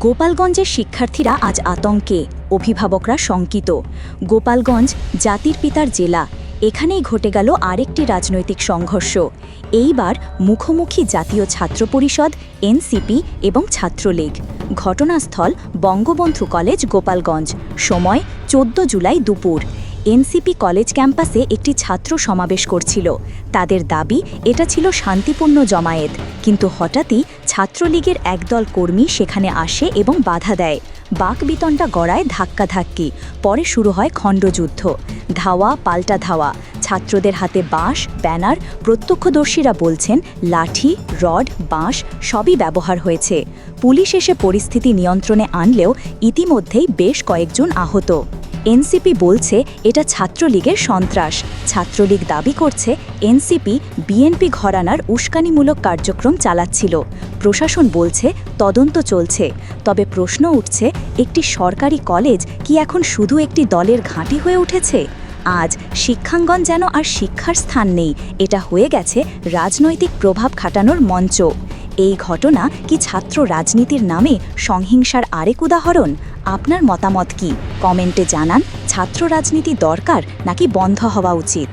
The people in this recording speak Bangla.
গোপালগঞ্জের শিক্ষার্থীরা আজ আতঙ্কে। অভিভাবকরা শঙ্কিত। গোপালগঞ্জ জাতির পিতার জেলা। এখানেই ঘটে গেল আরেকটি রাজনৈতিক সংঘর্ষ। এইবার মুখোমুখি জাতীয় ছাত্র পরিষদ, এনসিপি এবং ছাত্রলীগ। ঘটনাস্থল বঙ্গবন্ধু কলেজ, গোপালগঞ্জ। সময় চোদ্দ জুলাই দুপুর। এনসিপি কলেজ ক্যাম্পাসে একটি ছাত্র সমাবেশ করছিল। তাদের দাবি, এটা ছিল শান্তিপূর্ণ জমায়েত। কিন্তু হঠাৎই ছাত্রলীগের একদল কর্মী সেখানে আসে এবং বাধা দেয়। বাকবিতণ্ডা গড়ায় ধাক্কাধাক্কি। পরে শুরু হয় খণ্ডযুদ্ধ। ধাওয়া, পাল্টা ধাওয়া। ছাত্রদের হাতে বাঁশ, ব্যানার, প্রত্যক্ষদর্শীরা বলছেন, লাঠি, রড, বাঁশ সবই ব্যবহার হয়েছে। পুলিশ এসে পরিস্থিতি নিয়ন্ত্রণে আনলেও ইতিমধ্যেই বেশ কয়েকজন আহত। এনসিপি বলছে এটা ছাত্রলীগের সন্ত্রাস। ছাত্রলীগ দাবি করছে এনসিপি বিএনপি ঘরানার উস্কানিমূলক কার্যক্রম চালাচ্ছিল। প্রশাসন বলছে তদন্ত চলছে। তবে প্রশ্ন উঠছে, একটি সরকারি কলেজ কি এখন শুধু একটি দলের ঘাঁটি হয়ে উঠেছে? আজ শিক্ষাঙ্গন যেন আর শিক্ষার স্থান নেই, এটা হয়ে গেছে রাজনৈতিক প্রভাব খাটানোর মঞ্চ। এই ঘটনা কি ছাত্র রাজনীতির নামে সংহিংসার আরেক উদাহরণ? আপনার মতামত কি? কমেন্টে জানান ছাত্র রাজনীতি দরকার নাকি বন্ধ হওয়া উচিত?